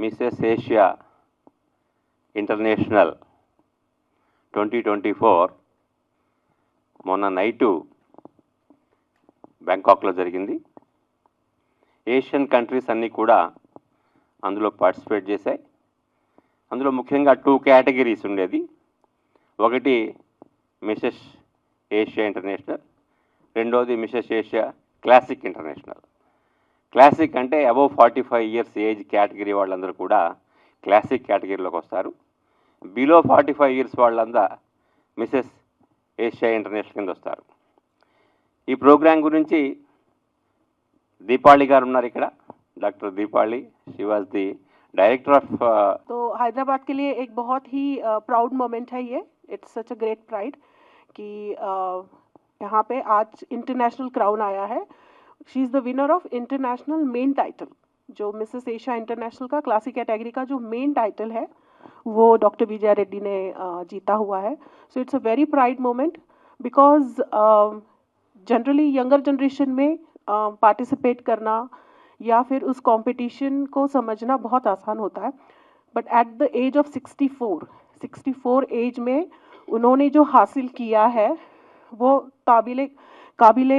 Mrs Asia International twenty twenty four మొన్న night బ్యాంకాక్లో జరిగింది. ఏషియన్ కంట్రీస్ అన్నీ కూడా అందులో పార్టిసిపేట్ చేశాయి. అందులో ముఖ్యంగా టూ కేటగిరీస్ ఉండేది. ఒకటి మిసెస్ ఏషియా ఇంటర్నేషనల్ రెండోది Mrs Asia classic international. Classic అంటే above forty five years age category వాళ్ళందరూ కూడా క్లాసిక్ కేటగిరీలోకి వస్తారు బిలో ఫార్టీ ఫైవ్ ఇయర్స్ వాళ్ళంతా మిసెస్ ఏషియా ఇంటర్నేషనల్ కింద వస్తారు ఈ ప్రోగ్రాం గురించి దీపాళి గారు ఉన్నారు ఇక్కడ doctor Deepali she was the director of तो हैदराबाद के लिए एक बहुत ही प्राउड मोमेंट है ये it's such a great pride कि uh, यहाँ पे आज इंटरनेशनल क्राउन आया है she is the winner of international main title जो मिसेस एशिया इंटरनेशनल का क्लासिक कैटेगरी का जो मेन टाइटल है वो डॉक्टर विजय रेड्डी ने जीता हुआ है। So it's a very pride moment because generally younger generation में पार्टिसिपेट uh, करना या फिर उस कंपटीशन को समझना बहुत आसान होता है। But at the age of 64 64 age में उन्होंने जो हासिल किया है वो काबिल काबिल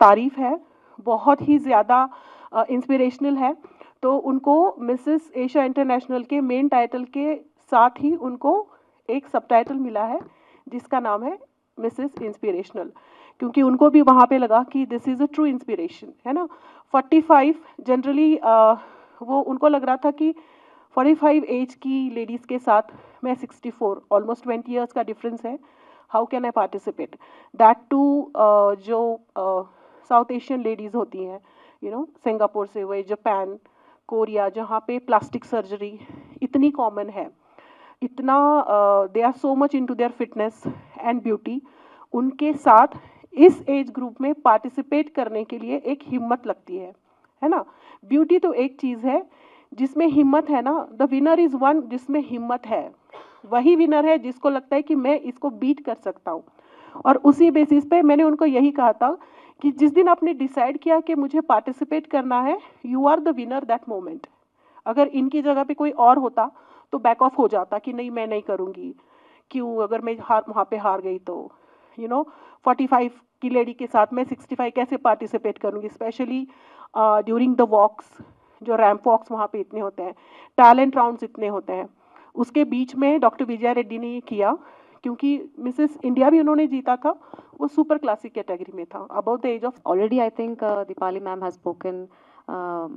तारीफ़ है। बहुत ही ज़्यादा इंस्पिरेशनल है। तो उनको मिसेस एशिया इंटरनेशनल के मेन टाइटल के साथ ही उनको एक सब टाइटल मिला है, जिसका नाम है मिसेस इंस्पिरेशनल क्योंकि उनको भी वहाँ पे लगा कि this is a true inspiration है ना? 45 जनरली वो, उनको लग रहा था कि 45 एज की लेडीज़ के साथ मैं 64 ऑलमोस्ट 20 इयर्स का डिफरेंस है। How can I participate that too जो साउथ एशियन लेडीज़ होती हैं यू नो सिंगापुर से हुए जापान कोरिया जहाँ पे प्लास्टिक सर्जरी इतनी कॉमन है। इतना they are so much into their fitness and beauty उनके साथ इस एज ग्रुप में पार्टिसिपेट करने के लिए एक हिम्मत लगती है है ना? ब्यूटी तो एक चीज़ है, जिसमें हिम्मत है ना द विनर इज़ वन जिसमें हिम्मत है। वही विनर है जिसको लगता है कि मैं इसको बीट कर सकता हूँ। और उसी बेसिस पे मैंने उनको यही कहा था कि जिस दिन आपने डिसाइड किया कि मुझे पार्टिसिपेट करना है you are the winner that moment अगर इनकी जगह पे कोई और होता तो बैक ऑफ़ हो जाता कि नहीं, मैं नहीं करूँगी। क्यों? अगर मैं हार, वहाँ पे हार गई तो यू नो फोर्टी फाइव की लेडी के साथ मैं सिक्सटी फाइव कैसे पार्टिसिपेट करूँगी? स्पेशली ड्यूरिंग द वॉक्स जो रैम्प वॉक्स वहाँ पे इतने होते हैं टैलेंट राउंड्स इतने होते हैं। उसके बीच में डॉक्टर विजया रेड्डी ने ये किया क्योंकि मिसेस इंडिया भी उन्होंने जीता था, वो सुपर क्लासिक कैटेगरी में था above the age of already I think Deepali ma'am has spoken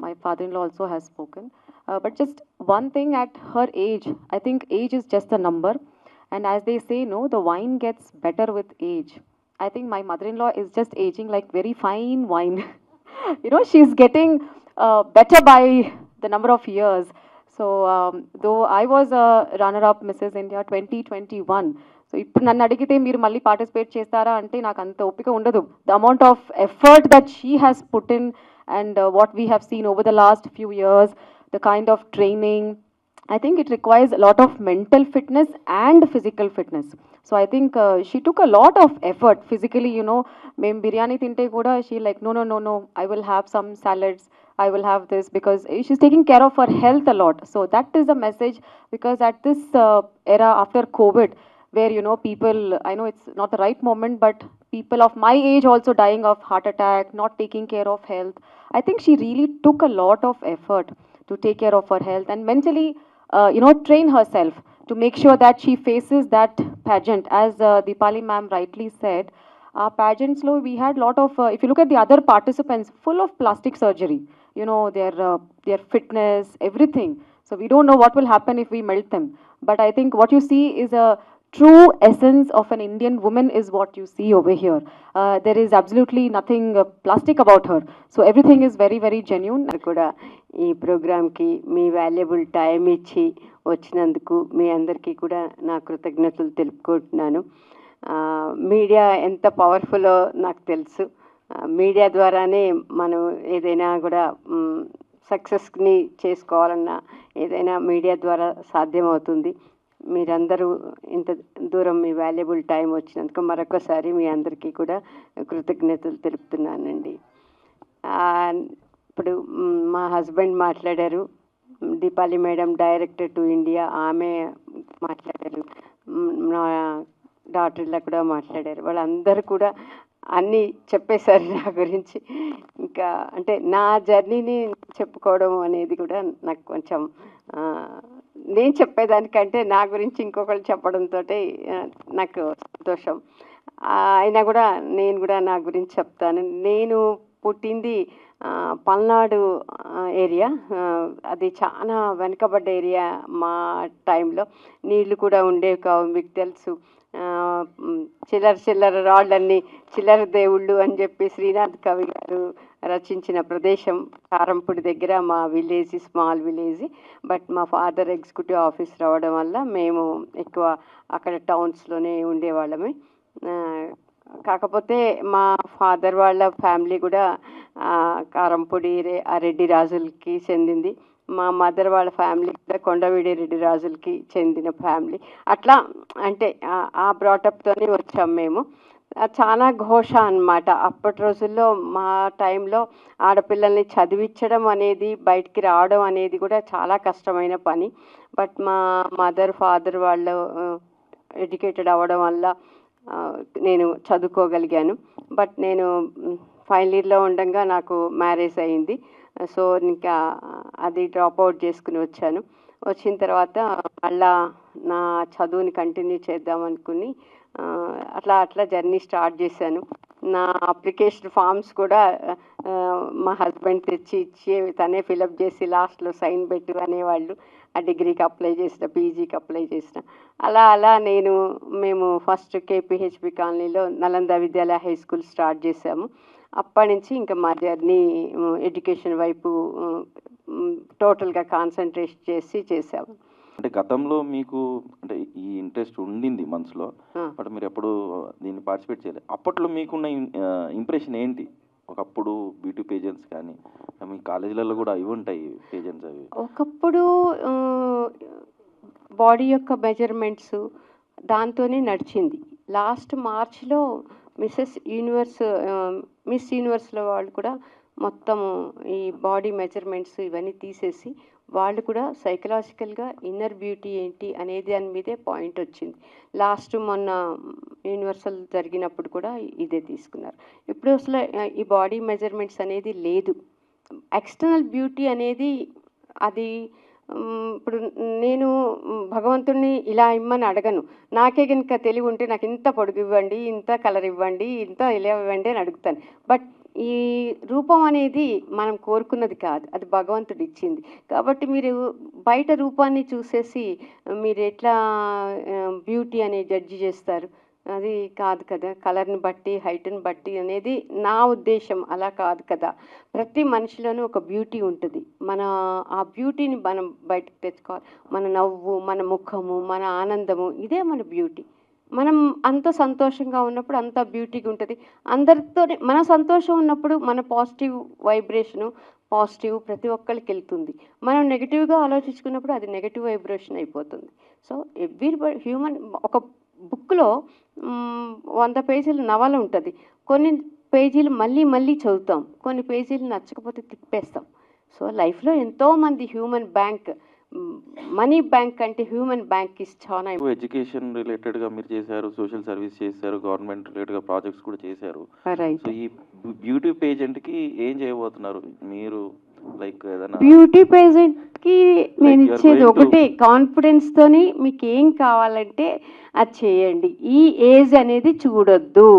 my father in law also has spoken but just one thing at her age I think age is just a number and age they say no the wine gets better with age I think my mother in law is just ageing like very fine wine you know she is getting better by the number of years so though I was a runner of Mrs India twenty twenty one ఇప్పుడు నన్ను అడిగితే మీరు మళ్ళీ participate చేస్తారా అంటే నాకు అంత ఓపిక ఉండదు. The amount of effort that she has put in and what we have seen over the last few years the kind of training I think it requires lot of mental fitness and physical fitness so I think she took a lot of effort physically you know మేము బిర్యానీ తింటే కూడా she like no no no no I will have some salads I will have this because she's taking care of our health a lot so that is a message because at this era after Covid where you know people, I know it's not the right moment, but people of my age also dying of heart attack, not taking care of health. I think she really took a lot of effort to take care of her health and mentally, uh, you know, train herself to make sure that she faces that pageant. As uh, Dipali ma'am rightly said, our pageants, lo, we had a lot of, uh, if you look at the other participants, full of plastic surgery. You know, their, uh, their fitness, everything. So we don't know what will happen if we melt them. But I think what you see is a true essence of an Indian woman is what you see over here. Uh, there is absolutely nothing uh, plastic about her. So everything is very, very genuine. కూడా ఈ ప్రోగ్రామ్కి మీ valuable time ఇచ్చి వచ్చినందుకు మీ అందరికీ కూడా నా కృతజ్ఞతలు తెలుపుకుంటున్నాను మీడియా ఎంత పవర్ఫుల్లో నాకు తెలుసు మీడియా ద్వారానే మనం ఏదైనా కూడా సక్సెస్ని చేసుకోవాలన్నా ఏదైనా మీడియా ద్వారా సాధ్యమవుతుంది మీరందరూ ఇంత దూరం మీ వాల్యుబుల్ టైం వచ్చినందుకు మరొకసారి మీ అందరికీ కూడా కృతజ్ఞతలు తెలుపుతున్నానండి. ఇప్పుడు మా హస్బెండ్ మాట్లాడారు. Deepali madam director to India ఆమె మాట్లాడారు. నా డాక్టర్లా కూడా మాట్లాడారు. వాళ్ళందరూ కూడా అన్నీ చెప్పేశారు నా గురించి. ఇంకా అంటే నా జర్నీని చెప్పుకోవడం అనేది కూడా నాకు కొంచెం నేను చెప్పేదానికంటే నా గురించి ఇంకొకరు చెప్పడంతో నాకు సంతోషం. అయినా కూడా నేను కూడా నా గురించి చెప్తాను. నేను పుట్టింది పల్నాడు ఏరియా. అది చాలా వెనుకబడ్డ ఏరియా మా టైంలో. నీళ్ళు కూడా ఉండేవి కావు మీకు తెలుసు. చిల్లర చిల్లర రాళ్ళన్నీ చిల్లర దేవుళ్ళు అని చెప్పి శ్రీనాథ్ కవి గారు రచించిన ప్రదేశం కారంపూడి దగ్గర మా విలేజ్ స్మాల్ విలేజ్. బట్ మా ఫాదర్ ఎగ్జిక్యూటివ్ ఆఫీస్ రావడం వల్ల మేము ఎక్కువ అక్కడ టౌన్స్లోనే ఉండేవాళ్ళమే. కాకపోతే మా ఫాదర్ వాళ్ళ ఫ్యామిలీ కూడా కారంపూడి రే- ఆ రెడ్డి రాజులకి చెందింది. మా మదర్ వాళ్ళ ఫ్యామిలీ కూడా కొండవీడి రెడ్డి రాజులకి చెందిన ఫ్యామిలీ. అట్లా అంటే ఆ- బ్రాటప్తోనే వచ్చాం మేము. చాలా ఘోష అన్నమాట. అప్పటి రోజుల్లో మా టైంలో ఆడపిల్లల్ని చదివించడం అనేది బయటికి రావడం అనేది కూడా చాలా కష్టమైన పని. బట్ మా మదర్ ఫాదర్ వాళ్ళు ఎడ్యుకేటెడ్ అవ్వడం వల్ల నేను చదువుకోగలిగాను. బట్ నేను ఫైనల్ ఇయర్లో ఉండగా నాకు మ్యారేజ్ అయింది. సో ఇంకా అది డ్రాప్ అవుట్ చేసుకుని వచ్చాను. వచ్చిన తర్వాత మళ్ళా నా చదువుని కంటిన్యూ చేద్దాం అనుకుని అట్లా అట్లా జర్నీ స్టార్ట్ చేశాను. నా అప్లికేషన్ ఫామ్స్ కూడా మా హస్బెండ్ తెచ్చి ఇచ్చి తనే ఫిలప్ చేసి లాస్ట్లో సైన్ పెట్టు అనేవాళ్ళు. ఆ డిగ్రీకి అప్లై చేసిన పీజీకి అప్లై చేసిన. అలా అలా నేను మేము ఫస్ట్ కేపీహెచ్బి కాలనీలో Nalanda Vidyalaya high school start చేశాము. అప్పటి నుంచి ఇంకా మా జర్నీ ఎడ్యుకేషన్ వైపు టోటల్గా కాన్సన్ట్రేట్ చేసి చేసాము అంటే గతంలో మీకు అంటే ఈ ఇంట్రెస్ట్ ఉండింది మనసులో. బట్ మీరు ఎప్పుడు దీన్ని పార్టిసిపేట్ చేయలేదు అప్పట్లో మీకున్న ఇంప్రెషన్ ఏంటి? ఒకప్పుడు బ్యూటీ పేజెంట్స్ కానీ మీ కాలేజీలలో కూడా ఇవి ఉంటాయి పేజెంట్స్ అవి. ఒకప్పుడు బాడీ యొక్క మెజర్మెంట్స్ దాంతోనే నడిచింది. లాస్ట్ మార్చ్లో మిస్సెస్ యూనివర్స్ మిస్ యూనివర్స్లో వాళ్ళు కూడా మొత్తం ఈ బాడీ మెజర్మెంట్స్ ఇవన్నీ తీసేసి వాళ్ళు కూడా సైకలాజికల్గా ఇన్నర్ బ్యూటీ ఏంటి అనేది దాని మీదే పాయింట్ వచ్చింది. లాస్ట్ మొన్న యూనివర్సల్ జరిగినప్పుడు కూడా ఇదే తీసుకున్నారు. ఇప్పుడు అసలు ఈ బాడీ మెజర్మెంట్స్ అనేది లేదు. ఎక్స్టర్నల్ బ్యూటీ అనేది అది ఇప్పుడు నేను భగవంతుడిని ఇలా ఇమ్మని అడగను. నాకే కనుక తెలివి ఉంటే నాకు ఇంత పొడుగు ఇవ్వండి ఇంత కలర్ ఇవ్వండి ఇంత ఇలా ఇవ్వండి అని అడుగుతాను. బట్ ఈ రూపం అనేది మనం కోరుకున్నది కాదు. అది భగవంతుడు ఇచ్చింది. కాబట్టి మీరు బయట రూపాన్ని చూసేసి మీరు ఎట్లా బ్యూటీ అనే జడ్జి చేస్తారు? అది కాదు కదా. కలర్ని బట్టి హైట్ని బట్టి అనేది నా ఉద్దేశం. అలా కాదు కదా. ప్రతి మనిషిలోనూ ఒక బ్యూటీ ఉంటుంది. మన ఆ బ్యూటీని మనం బయటకు తెచ్చుకోవాలి. మన నవ్వు మన ముఖము మన ఆనందము ఇదే మన బ్యూటీ మనం అంత సంతోషంగా ఉన్నప్పుడు అంత బ్యూటీగా ఉంటుంది. అందరితో మన సంతోషం ఉన్నప్పుడు మన పాజిటివ్ వైబ్రేషను పాజిటివ్ ప్రతి ఒక్కరికి వెళ్తుంది. మనం నెగిటివ్గా ఆలోచించుకున్నప్పుడు అది నెగిటివ్ వైబ్రేషన్ అయిపోతుంది. సో ఎవ్రీ హ్యూమన్ ఒక బుక్లో వంద పేజీల నవల ఉంటుంది. కొన్ని పేజీలు మళ్ళీ మళ్ళీ చదువుతాం. కొన్ని పేజీలు నచ్చకపోతే తిప్పేస్తాం. సో లైఫ్లో ఎంతోమంది హ్యూమన్ బ్యాంక్ మనీ బ్యాంక్ అంటే హ్యూమన్ బ్యాంక్ ఇస్ చాలా ఎడ్యుకేషన్ రిలేటెడ్గా మీరు చేశారు సోషల్ సర్వీస్ చేశారు గవర్నమెంట్ రిలేటెడ్గా ప్రాజెక్ట్స్ కూడా చేశారు. సో ఈ బ్యూటీ పేజెంట్కి ఏం చేయబోతున్నారు? మీరు లైక్ ఏదైనా బ్యూటీ పేజెంట్కి నేను ఇచ్చేది ఒకటే కాన్ఫిడెన్స్ తోని మీకు ఏం కావాలంటే అది చేయండి. ఈ ఏజ్ అనేది చూడొద్దు.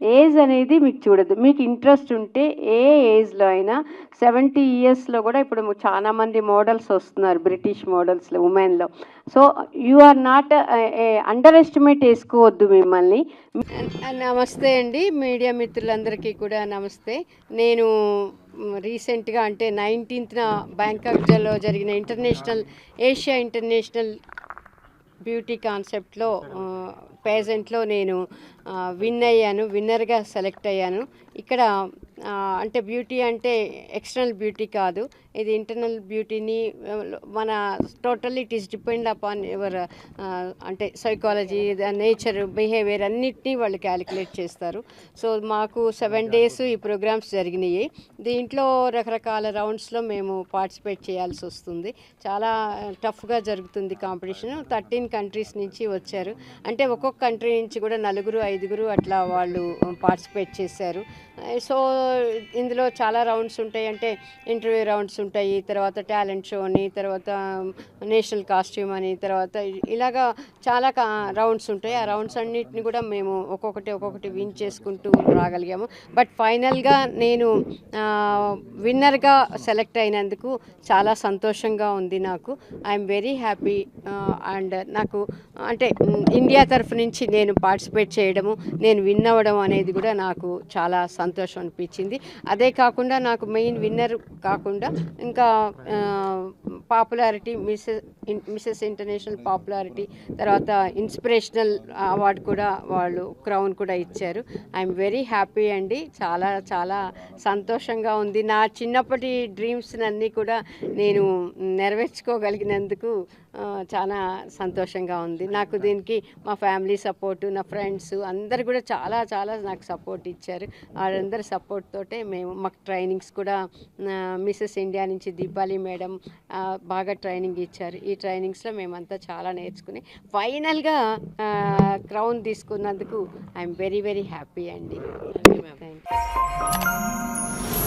ఏజ్ అనేది మీకు చూడదు మీకు ఇంట్రెస్ట్ ఉంటే ఏ ఏజ్లో అయినా సెవెంటీ ఇయర్స్లో కూడా ఇప్పుడు చాలామంది మోడల్స్ వస్తున్నారు బ్రిటిష్ మోడల్స్లో ఉమెన్లో. So you are not underestimate వేసుకోవద్దు మిమ్మల్ని. నమస్తే అండి. మీడియా మిత్రులందరికీ కూడా నమస్తే. నేను రీసెంట్గా అంటే నైన్టీన్త్న బ్యాంకాక్లో జరిగిన ఇంటర్నేషనల్ ఏషియా ఇంటర్నేషనల్ బ్యూటీ కాన్సెప్ట్లో పేజెంట్లో నేను విన్ అయ్యాను విన్నర్గా సెలెక్ట్ అయ్యాను. ఇక్కడ అంటే బ్యూటీ అంటే ఎక్స్టర్నల్ బ్యూటీ కాదు. ఇది ఇంటర్నల్ బ్యూటీని మన totally it is depend upon your అంటే సైకాలజీ నేచర్ బిహేవియర్ అన్నిటినీ వాళ్ళు క్యాలిక్యులేట్ చేస్తారు. సో మాకు సెవెన్ డేస్ ఈ ప్రోగ్రామ్స్ జరిగినాయి. దీంట్లో రకరకాల రౌండ్స్లో మేము పార్టిసిపేట్ చేయాల్సి వస్తుంది. చాలా టఫ్గా జరుగుతుంది కాంపిటీషన్. థర్టీన్ కంట్రీస్ నుంచి వచ్చారు. అంటే ఒక్కొక్క కంట్రీ నుంచి కూడా నలుగురు ఐదుగురు అట్లా వాళ్ళు పార్టిసిపేట్ చేశారు. సో ఇందులో చాలా రౌండ్స్ ఉంటాయి. అంటే ఇంటర్వ్యూ రౌండ్స్ ఉంటాయి. తర్వాత టాలెంట్ షో అని తర్వాత నేషనల్ కాస్ట్యూమ్ అని తర్వాత ఇలాగా చాలా రౌండ్స్ ఉంటాయి. ఆ రౌండ్స్ అన్నిటిని కూడా మేము ఒక్కొక్కటి ఒక్కొక్కటి విన్ చేసుకుంటూ రాగలిగాము. బట్ ఫైనల్గా నేను విన్నర్గా సెలెక్ట్ అయినందుకు చాలా సంతోషంగా ఉంది నాకు. ఐఎమ్ వెరీ హ్యాపీ అండ్ నాకు అంటే ఇండియా తరఫు నుంచి నేను పార్టిసిపేట్ చేయడము నేను విన్ అవ్వడం అనేది కూడా నాకు చాలా సంతోషం అనిపించింది. వచ్చింది అదే కాకుండా నాకు మెయిన్ విన్నర్ కాకుండా ఇంకా popularity Mrs Mrs international popularity తర్వాత ఇన్స్పిరేషనల్ అవార్డు కూడా వాళ్ళు క్రౌన్ కూడా ఇచ్చారు. ఐఎమ్ వెరీ హ్యాపీ అండి. చాలా చాలా సంతోషంగా ఉంది. నా చిన్నప్పటి డ్రీమ్స్ అన్నీ కూడా నేను నెరవేర్చుకోగలిగినందుకు చాలా సంతోషంగా ఉంది. నాకు దీనికి మా ఫ్యామిలీ సపోర్టు నా ఫ్రెండ్స్ అందరు కూడా చాలా చాలా నాకు సపోర్ట్ ఇచ్చారు. వాళ్ళందరి సపోర్ట్ తోటే మేము మాకు ట్రైనింగ్స్ కూడా మిస్సెస్ ఇండియా నుంచి దీపాలి మేడం బాగా ట్రైనింగ్ ఇచ్చారు. ఈ ట్రైనింగ్స్లో మేమంతా చాలా నేర్చుకుని ఫైనల్గా క్రౌన్ తీసుకున్నందుకు ఐఎమ్ వెరీ వెరీ హ్యాపీ అండి. Thank you